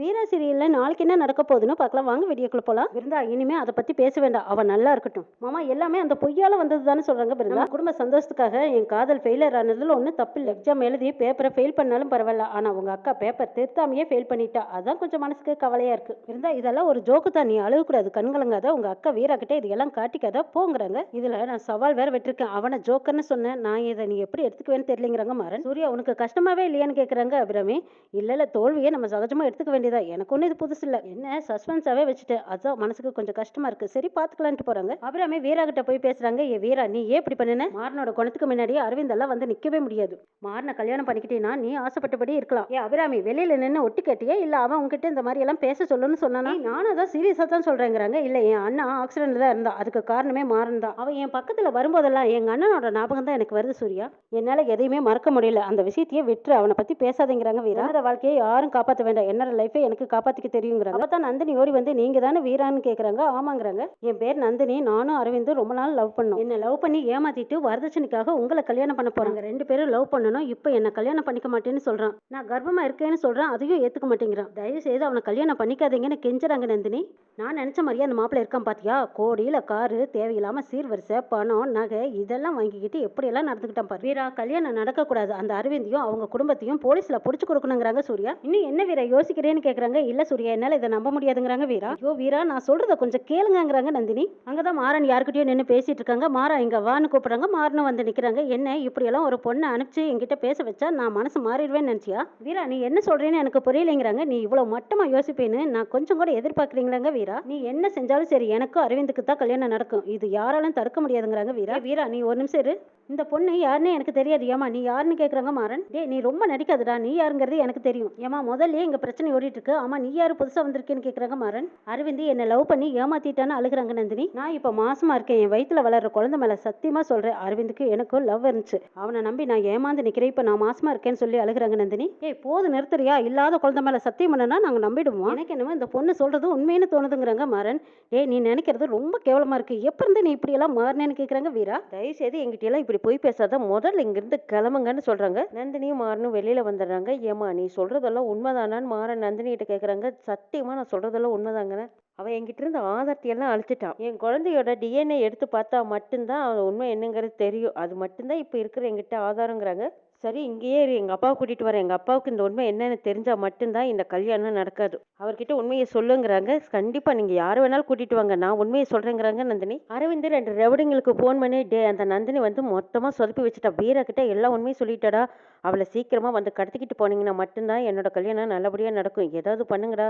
வீரா சீரியலில் நாளைக்கு என்ன நடக்க போகுதுன்னு பார்க்கலாம். வாங்க வீடியோக்குள்ள போகலாம் விருந்தா இனிமே அதை பற்றி பேச வேண்டாம். அவன் நல்லா இருக்கட்டும். மாமா எல்லாமே அந்த பொய்யால வந்தது தானே சொல்கிறாங்க விருந்தா குடும்ப சந்தோஷத்துக்காக என் காதல் ஃபெயிலியர் ஆனதுல ஒன்றும் தப்பு இல்லை. எக்ஸாம் எழுதி பேப்பரை ஃபெயில் பண்ணாலும் பரவாயில்ல. ஆனால் உங்கள் அக்கா பேப்பர் திருத்தாமையே ஃபெயில் பண்ணிட்டா. அதான் கொஞ்சம் மனசுக்கு கவலையாக இருக்குது விருந்தா இதெல்லாம் ஒரு ஜோக்கு தான். நீ அழுகக்கூடாது. கண்கலங்காத உங்கள் அக்கா வீரா கிட்ட இதெல்லாம் காட்டிக்காத. போங்கிறாங்க. இதில் நான் சவால் வேற விட்டுருக்கேன். அவனை ஜோக்கர்னு சொன்னேன். நான் இதை நீ எப்படி எடுத்துக்குவேன்னு தெரியலங்கிறாங்க மாறன். சூர்யா உனக்கு கஷ்டமாவே இல்லையான்னு கேட்குறாங்க அபிராமி. இல்லை இல்லை தோல்வியை நம்ம சகஜமாக எடுத்துக்க வேண்டியதா? எனக்கு ஒன்றும் இது புதுசு இல்லை. என்ன? சஸ்பென்ஸாகவே வச்சுட்டு. அதான் மனசுக்கு கொஞ்சம் கஷ்டமா இருக்கு. சரி பார்த்துக்கலான்ட்டு போறாங்க. அபிராமி வீரா கிட்ட போய் பேசுறாங்க. ஏ வீரா நீ ஏன் இப்படி பண்ணின? மாறனோட குணத்துக்கு முன்னாடி அரவிந்த் எல்லாம் வந்து நிற்கவே முடியாது. மாறனை கல்யாணம் பண்ணிக்கிட்டேன்னா நீ ஆசைப்பட்டபடி இருக்கலாம். ஏ அபிராமி வெளியில நின்று ஒட்டி கேட்டியே? இல்லை அவன் உங்ககிட்ட இந்த மாதிரி எல்லாம் பேச சொல்லணும்னு சொன்னானா? நானும் அதான் சீரியஸாக தான் சொல்றேங்கிறாங்க. இல்லை என் அண்ணா ஆக்சிடென்ட்ல தான் இருந்தா அதுக்கு காரணமே மாறன் தான். அவன் என் பக்கத்தில் வரும்போதெல்லாம் எங்க அண்ணனோட ஞாபகம் தான் எனக்கு வருது சூர்யா. என்னால் எதையுமே மறக்க முடியல. அந்த விஷயத்தையே விட்டுரு. அவனை பற்றி பேசாதீங்கிறாங்க வீரா. அந்த வாழ்க்கையை யாரும் காப்பாற்ற வேண்டாம். என்னோட லைஃப் எனக்கு காப்பாற்றிக்க தெரியுங்கிறாங்க. அப்போ தான் நந்தினி ஓடி வந்து நீங்க தானே வீரான்னு கேட்குறாங்க ஆமாங்கிறாங்க. என் பேர் நந்தினி. நானும் அரவிந்தும் ரொம்ப நாள் லவ் பண்ணோம். என்ன லவ் பண்ணி ஏமாத்திட்டு வரதட்சணைக்காக உங்களை கல்யாணம் பண்ண போறாங்க. ரெண்டு பேரும் லவ் பண்ணணும். இப்போ என்ன கல்யாணம் பண்ணிக்க மாட்டேன்னு சொல்றான். நான் கர்ப்பமா இருக்கேன்னு சொல்றான். அதையும் ஏத்துக்க மாட்டேங்கிறான். தயவு செய்து அவனை கல்யாணம் பண்ணிக்காதீங்கன்னு கெஞ்சுறாங்க நந்தினி. நான் நினைச்ச மாதிரியே அந்த மாப்பிள்ளை இருக்கான் பாத்தியா? கோடியில காரு தேவையில்லாம சீர்வரிசை பணம் நகை இதெல்லாம் வாங்கிக்கிட்டு எப்படியெல்லாம் நடந்துக்கிட்டான் பாரு. வீரா கல்யாணம் நடக்கக்கூடாது. அந்த அரவிந்தையும் அவங்க குடும்பத்தையும் போலீஸ்ல புடிச்சு கொடுக்கணுங்கிறாங்க சூர்யா. இன்னும் என்ன வீரா யோசிக்கிறேன்னு கேக்குறாங்க. இல்ல சூர்யா என்னால இதை நம்ப முடியாதுங்கிறாங்க வீரா. ஐயோ வீரா நான் சொல்றத கொஞ்சம் கேளுங்கிறாங்க நந்தினி. அங்கதான் மாறன் யாருக்கிட்டயோ நின்று பேசிட்டு இருக்காங்க. மாறா இங்க வான்னு கூப்பிடுறாங்க. மாறனும் வந்து நிக்கிறாங்க. என்ன இப்படியெல்லாம் ஒரு பொண்ணை அனுப்பிச்சு என்கிட்ட பேச வச்சா நான் மனசு மாறிடுவேன்னு நினைச்சியா? வீரா நீ என்ன சொல்றேன்னு எனக்கு புரியலைங்கிறாங்க. நீ இவ்வளவு மட்டமா யோசிப்பேன்னு நான் கொஞ்சம் கூட எதிர்பார்க்கறீங்களாங்க வீரா? நீ என்ன செஞ்சாலும் சரி எனக்கும் அரவிந்துக்கு தான் கல்யாணம் நடக்கும். இது யாராலும் தடுக்க முடியாதுங்கிறாங்க வீரா. வீரா நீ ஒரு நிமிஷம் இரு. இந்த பொண்ணு யாருன்னு எனக்கு தெரியாது. ஏமா நீ யாருன்னு கேக்குறாங்க மாறன். டே நீ ரொம்ப நடிக்காதடா. நீ யாருங்கிறது எனக்கு தெரியும். ஏமா முதல்ல இங்க பிரச்சனை இருக்கு ஆமா நீ யாரு புதுசா வந்திருக்கேன்னு கேக்குறாங்க மாறன். அரவிந்த் என்ன லவ் பண்ணி ஏமாத்திட்டான்னு அழுகுறாங்க நந்தினி. நான் இப்ப மாசமா இருக்கேன். என் வயித்துல வளர்ற குழந்தை மேல சத்தியமா சொல்றேன். அரவிந்துக்கு எனக்கும் லவ் இருந்துச்சு. அவனை நம்பி நான் ஏமாந்து நிக்கிறேன். இப்ப நான் மாசமா இருக்கேன்னு சொல்லி அழுகுறாங்க நந்தினி. ஏய் போது நிறுத்துறியா? இல்லாத குழந்தை மேல சத்தியம் பண்ணனா நாங்க நம்பிடுவோம்? எனக்கு என்னமோ இந்த பொண்ணு சொல்றது உண்மைன்னு தோணுதுங்கிறாங்க மாறன். ஏய் நீ நினைக்கிறது ரொம்ப கேவலமா இருக்கு. எப்ப இருந்து நீ இப்படி எல்லாம் மாறினேன்னு கேக்குறாங்க வீரா? தயவு செய்து எங்கிட்ட எல்லாம் இப்படி போய் பேசாத. முதல்ல இங்கிருந்து கிளம்புங்கன்னு சொல்றாங்க. நந்தினியும் மாறனும் வெளியில வந்துடுறாங்க. ஏமா நீ சொல்றதெல்லாம் உண்மைதானான்னு மாறன் நந்தினி கிட்ட கேட்குறாங்க சத்தியமா நான் சொல்றதெல்லாம் உண்மைதாங்கண்ணே. அவன் என்கிட்ட இருந்து ஆதாரத்தையெல்லாம் அழிச்சிட்டான் என் குழந்தையோட டிஎன்ஏ எடுத்து பார்த்தா மட்டும்தான் அவன் உண்மை என்னங்கிறது தெரியும். அது மட்டும்தான் இப்போ இருக்கிற எங்கிட்ட ஆதாரங்கிறாங்க. சரி இங்கேயே இரு. எங்கள் அப்பாவை கூட்டிகிட்டு வரேன். எங்கள் அப்பாவுக்கு இந்த உண்மை என்னன்னு தெரிஞ்சால் மட்டும்தான் இந்த கல்யாணம் நடக்காது. அவர்கிட்ட உண்மையை சொல்லுங்கிறாங்க. கண்டிப்பாக நீங்கள் யார் வேணாலும் கூட்டிகிட்டு வாங்க. நான் உண்மையை சொல்கிறேங்கிறாங்க நந்தினி. அரவிந்த் ரெண்டு ரெவடிங்களுக்கு ஃபோன் பண்ணி டே அந்த நந்தினி வந்து மொத்தமாக சொதப்பி வச்சுட்டா. வீரக்கிட்ட எல்லா உண்மையும் சொல்லிட்டடா. அவளை சீக்கிரமாக வந்து கடத்திக்கிட்டு போனீங்கன்னா மட்டும்தான் என்னோட கல்யாணம் நல்லபடியாக நடக்கும். ஏதாவது பண்ணுங்கடா.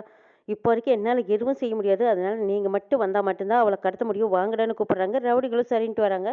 இப்போ வரைக்கும் என்னால் எதுவும் செய்ய முடியாது. அதனால் நீங்கள் மட்டும் வந்தால் மட்டும்தான் அவளை கடத்த முடியும். வாங்கடான்னு கூப்பிட்றாங்க. ரவுடிகளும் சரின்ட்டு வராங்க.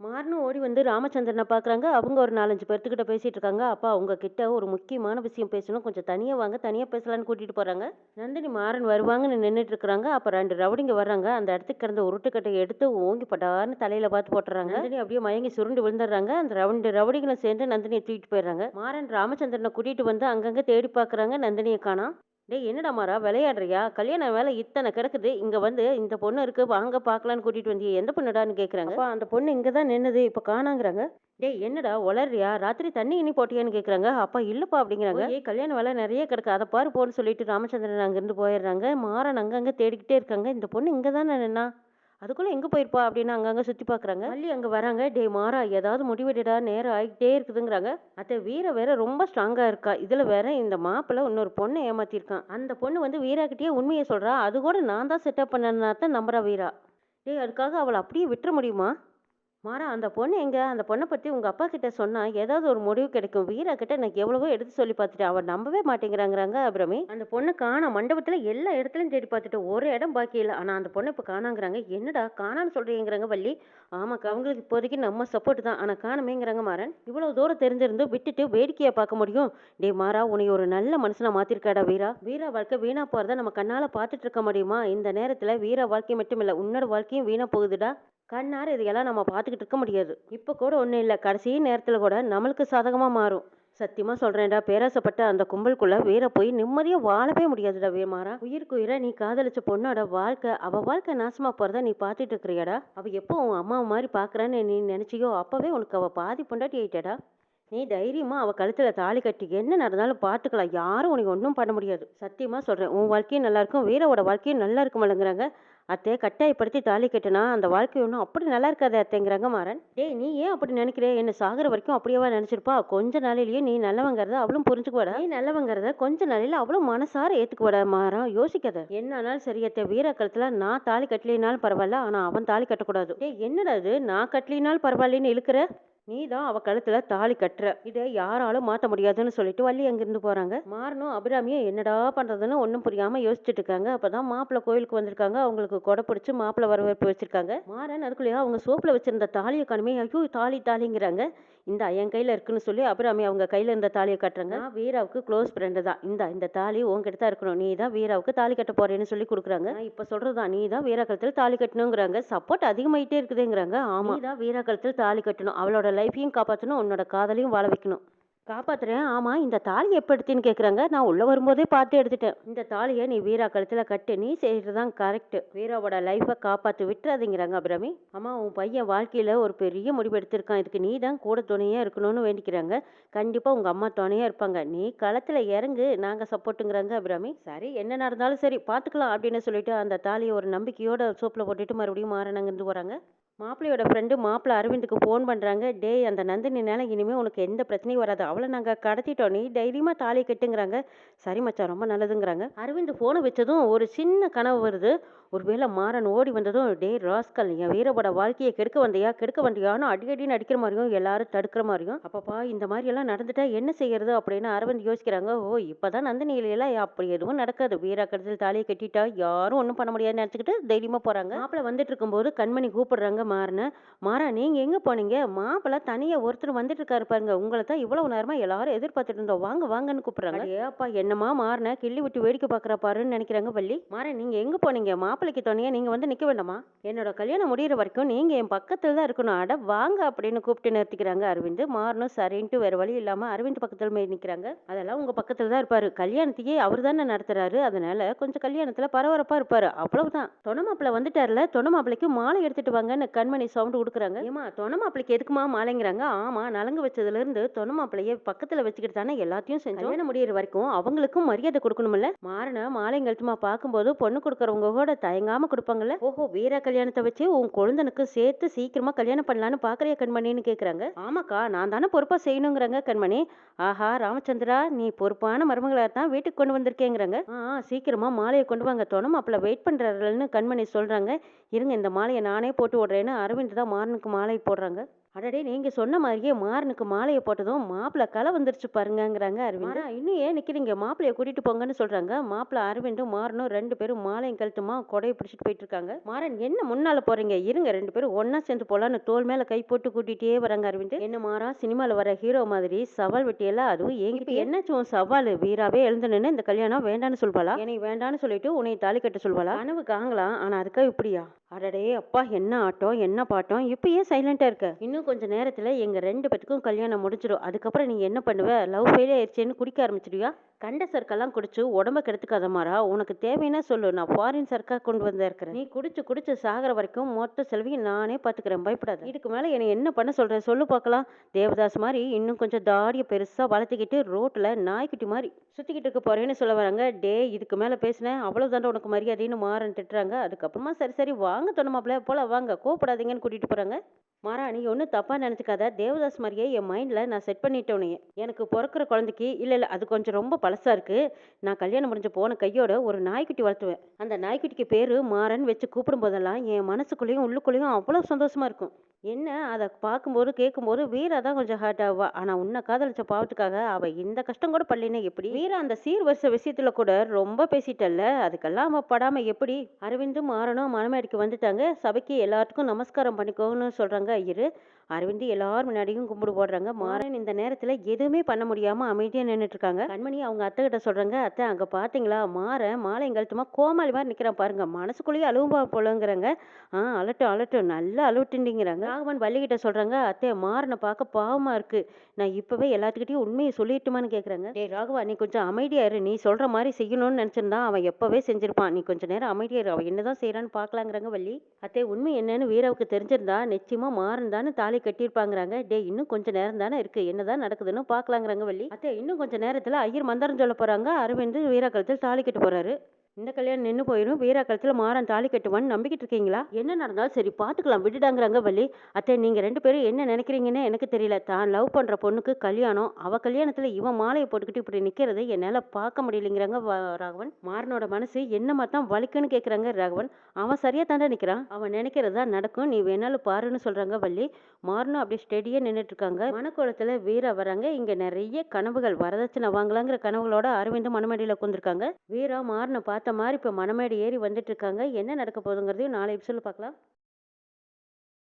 மாறனும் ஓடி வந்து ராமச்சந்திரனை பார்க்குறாங்க அவங்க ஒரு நாலஞ்சு பேர்த்துக்கிட்ட பேசிட்டு இருக்காங்க. அப்போ அவங்க கிட்ட ஒரு முக்கியமான விஷயம் பேசணும். கொஞ்சம் தனியாக வாங்க தனியாக பேசலான்னு கூட்டிகிட்டு போகிறாங்க நந்தினி மாறன் வருவாங்கன்னு நின்றுட்டு இருக்கிறாங்க. அப்போ ரெண்டு ரவுடிங்க வர்றாங்க. அந்த இடத்துக்கு கிடந்த உருட்டுக்கட்டையை எடுத்து ஓங்கி பட்டார்னு தலையில் பார்த்து போட்டுறாங்க. நந்தினி அப்படியே மயங்கி சுருண்டு விழுந்துடுறாங்க. அந்த ரவுண்டு ரவுடிகளும் சேர்ந்து நந்தினியை தூக்கிட்டு போயிடுறாங்க. மாறன் ராமச்சந்திரனை கூட்டிகிட்டு வந்து அங்கங்கே தேடி பார்க்குறாங்க நந்தினியை காணாம். டேய் என்னடா மாறா விளையாடுறியா? கல்யாண வேலை இத்தனை கிடக்குது. இங்க வந்து இந்த பொண்ணு இருக்கு. வாங்க பார்க்கலான்னு கூட்டிட்டு வந்தியே. எந்த பொண்ணுடான்னு கேக்குறாங்க? அப்பா அந்த பொண்ணு இங்க தான் நின்னுது. இப்ப காணாங்கிறாங்க. டேய் என்னடா உளறியா? ராத்திரி தண்ணி இனி போட்டியான்னு கேக்குறாங்க. அப்பா இல்லப்பா அப்படிங்கிறாங்க. ஏய் கல்யாண வேலை நிறைய கிடக்கு. அதை பாரு போன்னு சொல்லிட்டு ராமச்சந்திரன் அங்கிருந்து போயிடுறாங்க. மாறன் அங்கங்க தேடிக்கிட்டே இருக்காங்க. இந்த பொண்ணு இங்க தானே நின்னா? அதுக்குள்ளே எங்கே போயிருப்பா அப்படின்னு அங்கங்கே சுற்றி பார்க்குறாங்க மல்லி அங்கே வராங்க. டே மாறா ஏதாவது முடிவெடுடா நேரம் ஆகிட்டே இருக்குதுங்கிறாங்க. அத்தை வீர வேற ரொம்ப ஸ்ட்ராங்காக இருக்கா? இதில் வேற இந்த மாப்பிள்ளை இன்னொரு பொண்ணை ஏமாத்திருக்கான். அந்த பொண்ணு வந்து வீரா உண்மையை சொல்கிறா அது கூட நான் தான் செட்டப் பண்ணனா தான் நம்புறா வீரா. டேய் அதுக்காக அவளை அப்படியே விட்டுற முடியுமா? மாறா அந்த பொண்ணு எங்க? அந்த பொண்ணை பத்தி உங்க அப்பா கிட்ட சொன்னா ஏதாவது ஒரு முடிவு கிடைக்கும். வீரா கிட்ட எனக்கு எவ்வளவோ எடுத்து சொல்லி பார்த்துட்டேன். அவன் நம்பவே மாட்டேங்கிறாங்கிறாங்க அப்புறமே அந்த பொண்ணு காணா மண்டபத்துல எல்லா இடத்துலயும் தேடி பார்த்துட்டு ஒரு இடம் பாக்கி இல்லை. ஆனா அந்த பொண்ணை இப்ப காணாங்கிறாங்க. என்னடா காணான்னு சொல்றீங்கிறாங்க வள்ளி. ஆமாக்கா அவங்களுக்கு இப்போதைக்கு நம்ம சப்போர்ட் தான். ஆனா காணமேங்கிறாங்க மாறன். இவ்வளவு தூரம் தெரிஞ்சிருந்து விட்டுட்டு வேடிக்கையா பார்க்க முடியும்? டே மாறா உன்னை ஒரு நல்ல மனுஷனா மாத்திருக்காடா வீரா. வீரா வாழ்க்கை வீணா போறத நம்ம கண்ணால பார்த்துட்டு இருக்க முடியுமா? இந்த நேரத்துல வீரா வாழ்க்கை மட்டும் இல்ல உன்னோட வாழ்க்கையும் வீணா போகுதுடா. கண்ணார இதையெல்லாம் நம்ம பார்த்துக்கிட்டு இருக்க முடியாது. இப்போ கூட ஒன்றும் இல்லை. கடைசி நேரத்தில் கூட நம்மளுக்கு சாதகமாக மாறும். சத்தியமாக சொல்கிறேன்டா பேராசப்பட்ட அந்த கும்பலுக்குள்ள வீர போய் நிம்மதியாக வாழவே முடியாதுடா வீரமாறா. உயிருக்கு உயிரை நீ காதலிச்ச பொண்ணோட வாழ்க்கை அவள் வாழ்க்கை நாசமாக போகிறத நீ பார்த்துட்டு இருக்கிறியாடா. அவள் எப்போ உன் அம்மா மாதிரி பார்க்குறான்னு நீ நினச்சியோ அப்போவே உனக்கு அவள் பாதி பொண்டாட்டி ஆயிட்டாடா. நீ தைரியமாக அவள் கழுத்தில் தாலி கட்டி என்ன நடந்தாலும் பார்த்துக்கலாம். யாரும் உனக்கு ஒன்றும் பண்ண முடியாது. சத்தியமாக சொல்கிறேன் உன் வாழ்க்கையும் நல்லாயிருக்கும் வீரோட வாழ்க்கையும் நல்லா இருக்குமில்லங்கிறாங்க அத்தை கட்டாயப்படுத்தி தாலி கட்டினா அந்த வாழ்க்கை ஒன்றும் அப்படி நல்லா இருக்காது அத்தைங்கிறாங்க மாறன். டேய் நீ ஏன் அப்படி நினைக்கிற? என்ன சாகிற வரைக்கும் அப்படியேவா நினைச்சிருப்பா? கொஞ்ச நாளிலேயே நீ நல்லவங்கிறத அவளும் புரிஞ்சுக்குவாடா? நீ நல்லவங்கிறத கொஞ்ச நாளில் அவளும் மனசார ஏத்துக்குவாடா மாறன் யோசிக்காத. என்ன ஆனாலும் சரி அத்தை வீர நான் தாலி கட்டலினாலும் பரவாயில்ல ஆனா அவன் தாலி கட்டக்கூடாது. டேய் என்னடா இது? நான் கட்டலினாலும் பரவாயில்லன்னு இழுக்கிற? நீ தான் அவ கழுத்துல தாலி கட்டுற. இதை யாராலும் மாத்த முடியாதுன்னு சொல்லிட்டு வள்ளி அங்கிருந்து போறாங்க? மாறனும் அபிராமியும் என்னடா பண்றதுன்னு ஒன்றும் புரியாம யோசிச்சுட்டு இருக்காங்க. அப்பதான் மாப்பிள்ள கோயிலுக்கு வந்திருக்காங்க. அவங்களுக்கு கொடை பிடிச்சு மாப்பிள்ள வரவேற்பு வச்சிருக்காங்க. மாறன் அதுக்குள்ளேயே அவங்க சோப்புல வச்சிருந்த தாலியை கணுமே ஐயோ தாலி தாலிங்கிறாங்க. இந்த என் கையில இருக்குன்னு சொல்லி அபிராமி அவங்க கையில இருந்த தாலியை கட்டுறாங்க. நான் வீராவுக்கு க்ளோஸ் ஃப்ரெண்டு தான். இந்த இந்த தாலி உங்ககிட்ட தான் இருக்கணும். நீ தான் வீராவுக்கு தாலி கட்ட போறேன்னு சொல்லி கொடுக்குறாங்க. இப்போ இப்ப சொல்றதா நீ தான் வீரா கழுத்தில் தாலி கட்டணுங்கிறாங்க. சப்போர்ட் அதிகமாயிட்டே இருக்குதுங்கிறாங்க. ஆமா. நீ தான் வீரா கழுத்தில் தாலி கட்டணும். அவளோட லைஃப்பையும் காப்பாற்றணும் உன்னோட காதலையும் வாழ வைக்கணும். காப்பாத்துறேன். ஆமாம் இந்த தாலி எப்போ எடுத்தேன்னு கேட்குறாங்க நான் உள்ளே வரும்போதே பார்த்து எடுத்துட்டேன். இந்த தாலியை நீ வீரா கழுத்தில் கட்டு. நீ செய்கிறது தான் கரெக்டு வீராவோட லைஃபை காப்பாற்றி விட்டுறாதீங்கிறாங்க அபிராமி. அம்மா உன் பையன் வாழ்க்கையில் ஒரு பெரிய முடிவு எடுத்திருக்கான். இதுக்கு நீ தான் கூட துணையாக இருக்கணும்னு வேண்டிக்கிறாங்க. கண்டிப்பாக உங்கள் அம்மா துணையாக இருப்பாங்க. நீ களத்தில் இறங்கு. நாங்கள் சப்போர்ட்டுங்கிறாங்க அபிராமி. சரி என்ன நடந்தாலும் சரி பார்த்துக்கலாம் அப்படின்னு சொல்லிட்டு அந்த தாலியை ஒரு நம்பிக்கையோட சோப்பில் போட்டுட்டு மறுபடியும் மாறினாங்கன்னு போகிறாங்க மாப்பிள்ளையோட ஃப்ரெண்டு மாப்பிள்ளை அரவிந்துக்கு ஃபோன் பண்ணுறாங்க டேய் அந்த நந்தினினால இனிமேல் உனக்கு எந்த பிரச்சனையும் வராது. அவளை நாங்கள் கடத்திட்டோம். நீ தைரியமாக தாலி கட்டுங்கிறாங்க. சரி மச்சான் ரொம்ப நல்லதுங்கிறாங்க. அரவிந்த் ஃபோனை வச்சதும் ஒரு சின்ன கனவு வருது. ஒருவேளை மாறன் ஓடி வந்ததும் டேய் ராஸ்கல் என் வீரவோட வாழ்க்கையை கெடுக்க வந்தியா? கெடுக்க வந்தியான்னு அடி அடின்னு அடிக்கிற மாதிரியும் எல்லாரும் தடுக்கிற மாதிரியும் அப்பப்பா இந்த மாதிரி எல்லாம் நடந்துட்டா என்ன செய்யறது? அப்படின்னு அரவிந்த் யோசிக்கிறாங்க. ஓ இப்பதான் நந்தினியிலாம் அப்படி எதுவும் நடக்காது. வீரா கடைசியில் தாலியை கட்டிட்டா யாரும் ஒன்றும் பண்ண முடியாதுன்னு நினச்சிக்கிட்டு தைரியமா போறாங்க. மாப்பிள்ளை வந்துட்டு இருக்கும்போது கண்மணி கூப்பிடுறாங்க. மாறன. மாறா நீங்க எங்க போனீங்க? மாப்பிள்ளை தனியா ஒருத்தர் வந்துட்டு இருக்காரு பாருங்க. உங்களை தான் இவ்வளவு நேரமா எல்லாரும் எதிர்பார்த்துட்டு இருந்தோம். வாங்க வாங்கன்னு கூப்பிடுறாங்க. ஏப்பா என்னமா மாறின? கிள்ளி விட்டு வேடிக்கை பார்க்கற பாருன்னு நினைக்கிறாங்க வள்ளி. மாறன் நீங்க எங்க போனீங்க? மாப்பிள்ளைக்கு துணையா? நீங்க வந்து நிக்க வேண்டாமா? என்னோட கல்யாணம் முடியிற வரைக்கும் நீங்க என் பக்கத்துல தான் இருக்கணும். அட வாங்க அப்படின்னு கூப்பிட்டு நிறுத்திக்கிறாங்க அரவிந்த். மாறனும் சரின்ட்டு வேற வழி இல்லாம அரவிந்த் பக்கத்துல போய் நிக்கிறாங்க. அதெல்லாம் உங்க பக்கத்துல தான் இருப்பாரு. கல்யாணத்தையே அவர் தானே நடத்துறாரு. அதனால கொஞ்சம் கல்யாணத்துல பரபரப்பா இருப்பாரு. அவ்வளவுதான். தொண மாப்பிள்ளை வந்துட்டார்ல. தொண மாப்பிள்ளைக்கு மாலை எடுத்துட்டு வாங்கன்னு கண்மணி சவுண்ட் கொடுக்குறாங்க. ஏமா தொண மாப்பிள்ளைக்கு எதுக்குமா மாலைங்கிறாங்க? ஆமா நலங்கு வச்சதுல இருந்து தொண மாப்பிள்ளைய பக்கத்துல வச்சுக்கிட்டு தானே எல்லாத்தையும் செஞ்சோம். கல்யாணம் முடியிற வரைக்கும் அவங்களுக்கும் மரியாதை கொடுக்கணும்ல. மாறன மாலைங்கழுத்துமா பார்க்கும்போது பொண்ணு கொடுக்கறவங்க கூட தயங்காம கொடுப்பாங்கல்ல. ஓஹோ வீர கல்யாணத்தை வச்சு உன் குழந்தனுக்கு சேர்த்து சீக்கிரமா கல்யாணம் பண்ணலான்னு பாக்குறியா கண்மணின்னு கேக்குறாங்க. ஆமாக்கா நான் தானே பொறுப்பா செய்யணுங்கிறாங்க கண்மணி. ஆஹா ராமச்சந்திரா நீ பொறுப்பான மருமகளை தான் வீட்டுக்கு கொண்டு வந்திருக்கேங்கிறாங்க. ஆ சீக்கிரமா மாலையை கொண்டு வாங்க. தொண மாப்பிள்ள வெயிட் பண்றாருன்னு கண்மணி சொல்றாங்க. இருங்க இந்த மாலையை நானே போட்டு விடுறேன்னு அரவிந்த் தான் மாறனுக்கு மாலை போடுறாங்க. அடடே நீங்க சொன்ன மாதிரியே மாறனுக்கு மாலையை போட்டதும் மாப்பிள்ளை களை வந்துருச்சு பாருங்கங்கிறாங்க அரவிந்த். "மாறா, இன்னும் ஏன் நிக்கிறீங்க? மாப்பிள்ளைய கூட்டிட்டு போங்கன்னு சொல்றாங்க. மாப்பிள்ளை அரவிந்தும் மாறனும் ரெண்டு பேரும் மாலையும் கழுத்துமா கொடையை பிடிச்சிட்டு போயிட்டு இருக்காங்க. மாறன் என்ன முன்னால போறீங்க? இருங்க ரெண்டு பேரும் ஒண்ணா சேர்ந்து போலான்னு தோல் மேல கை போட்டு கூட்டிட்டே வராங்க அரவிந்த். என்ன மாறா சினிமால வர ஹீரோ மாதிரி சவால் வெட்டியெல்லாம் அதுவும் என்கிட்ட என்னாச்சும் சவால்? வீராவே எழுந்து இந்த கல்யாணம் வேண்டான்னு சொல்வாளா? என்னை வேண்டான்னு சொல்லிட்டு உன்னை தாலி கட்ட சொல்வாளா? கனவு காங்கலாம் ஆனா அதுக்கா இப்படியா? அடடே அப்பா என்ன ஆட்டம் என்ன பாட்டம்? இப்போ ஏன் சைலண்டா இருக்க? இன்னும் கொஞ்சம் நேரத்தில் எங்கள் ரெண்டு பேத்துக்கும் கல்யாணம் முடிஞ்சிடும் அதுக்கப்புறம் நீ என்ன பண்ணுவ? லவ் ஃபெயில் ஆயிடுச்சேன்னு குடிக்க ஆரம்பிச்சிடுவியா? கண்ட சர்க்கெல்லாம் குடிச்சு உடம்ப கெடுத்துக்காத மாறா? உனக்கு தேவைன்னா சொல்லு. நான் ஃபாரின் சர்க்கா கொண்டு வந்திருக்கிறேன் நீ குடிச்சு குடிச்சு சாகிற வரைக்கும் மொத்த செலவையும் நானே பார்த்துக்கிறேன் பயப்படாது. இதுக்கு மேலே என்னை என்ன பண்ண சொல்கிறேன் சொல்லு பார்க்கலாம் தேவதாஸ் மாதிரி இன்னும் கொஞ்சம் தாடியை பெருசாக வளர்த்துக்கிட்டு ரோட்டில் நாய்க்குட்டி மாதிரி சுற்றிக்கிட்டு இருக்க போகிறேன்னு சொல்ல வராங்க. டே இதுக்கு மேலே பேசினேன் அவ்வளவுதான்டா உனக்கு மரியாதைன்னு மாறன் திட்டுறாங்க. அதுக்கப்புறமா சரி சரி வாங்க தொண்ணமாப்பிள்ள போல வாங்க கோப்படாதீங்கன்னு கூட்டிகிட்டு போகிறாங்க மாறா நீ ஒன்றும் தப்பாக நினச்சிக்காத. தேவதாஸ் மாதிரியே என் மைண்டில் நான் செட் பண்ணிட்டோனே. எனக்கு பிறக்கிற குழந்தைக்கு இல்லை இல்லை அது கொஞ்சம் ரொம்ப பழசாக இருக்குது நான் கல்யாணம் முடிஞ்சு போன கையோட ஒரு நாய்க்குட்டி வளர்த்துவேன். அந்த நாய்க்குட்டிக்கு பேர் மாறன் வச்சு கூப்பிடும் போதெல்லாம் என் மனசுக்குள்ளேயும் உள்ளுக்குள்ளேயும் அவ்வளோ சந்தோஷமாக இருக்கும். என்ன? அதை பார்க்கும்போது கேட்கும்போது வீரா தான் கொஞ்சம் ஹர்ட் ஆவா? ஆனால் உன்னை காதலிச்ச பாவத்துக்காக அவள் இந்த கஷ்டம் கூட படலைன்னா எப்படி? வீரா அந்த சீர்வரிசை விஷயத்துல கூட ரொம்ப பேசிட்டல்ல. அதுக்கெல்லாம் அவன் படாம எப்படி அரவிந்தும் மாறனும் மணமேடிக்கு வந்துட்டாங்க. சபைக்கு எல்லாத்துக்கும் நமஸ்காரம் பண்ணிக்கோன்னு சொல்றாங்க ஐயரு அரவிந்த் எல்லாரும் முன்னாடியும் கும்பிடு போடுறாங்க. மாறன் இந்த நேரத்துல எதுவுமே பண்ண முடியாம அமைதியா நின்னுட்டு இருக்காங்க கண்மணி அவங்க அத்தை கிட்ட சொல்றாங்க அத்தை அங்க பாத்தீங்களா? மாறன் மாலை கழுத்துமா கோமாளி மாதிரி நிக்கிறான் பாருங்க. மனசுக்குள்ளேயே அழுவா போலங்கிறாங்க. ஆ அலட்டும் அலட்டும் நல்லா அழுட்டுண்டிங்கிறாங்க ராகவன் வள்ளி கிட்ட சொல்றாங்க அத்தை மாறனை பார்க்க பாவமா இருக்கு. நான் இப்பவே எல்லாத்துக்கிட்டையும் உண்மையை சொல்லிட்டுமான்னு கேக்குறாங்க. டேய் ராகவா நீ கொஞ்சம் அமைதியா இரு. நீ சொல்ற மாதிரி செய்யணும்னு நினைச்சிருந்தா அவன் எப்பவே செஞ்சிருப்பான். நீ கொஞ்ச நேரம் அமைதியா இரு. அவன் என்னதான் செய்யறான்னு பார்க்கலாங்கிறாங்க வள்ளி. அத்தை உண்மை என்னன்னு வீராவுக்கு தெரிஞ்சிருந்தா நிச்சயமா மாறன் தானே தாலி மாலை கட்டியிருப்பாங்கிறாங்க. டே இன்னும் கொஞ்சம் நேரம் தானே இருக்கு. என்னதான் நடக்குதுன்னு பார்க்கலாங்கிறாங்க வள்ளி. அத்தை இன்னும் கொஞ்சம் நேரத்தில் ஐயர் மந்திரம் சொல்ல போறாங்க. அரவிந்த் வீரா கழுத்தில் தாலி கட்ட போறாரு. இந்த கல்யாணம் நின்று போயிடும் வீரா கழுத்தில் மாறன் தாலி கட்டுவான்னு நம்பிக்கிட்டு இருக்கீங்களா என்ன நடந்தாலும் சரி பார்த்துக்கலாம் விட்டுடாங்கிறாங்க வள்ளி. அத்தை நீங்கள் ரெண்டு பேரும் என்ன நினைக்கிறீங்கன்னு எனக்கு தெரியல. தான் லவ் பண்ணுற பொண்ணுக்கு கல்யாணம். அவள் கல்யாணத்தில் இவன் மாலையை போட்டுக்கிட்டு இப்படி நிற்கிறது என்னால் பார்க்க முடியலைங்கிறாங்க ராகவன். மாறனோட மனசு என்னமா தான் வலிக்குன்னு கேட்குறாங்க ராகவன். அவன் சரியாக தாண்டா நிற்கிறான் அவன் நினைக்கிறது தான் நடக்கும். நீ வேணாலும் பாருன்னு சொல்கிறாங்க வள்ளி. மாறனும் அப்படி ஸ்டெடியாக நின்றுட்டுருக்காங்க மனக்கோலத்தில் வீரா வராங்க. இங்கே நிறைய கனவுகள் வரதட்சணை வாங்கலாங்கிற கனவுகளோட அரவிந்த் மனமடியில் உட்காந்துருக்காங்க வீரா மாறனை பார்த்து மாதிரி இப்போ மனமேடு ஏறி வந்துட்டு இருக்காங்க. என்ன நடக்க போகுதுங்கிறதையும் நாளை எபிசோட பார்க்கலாம்.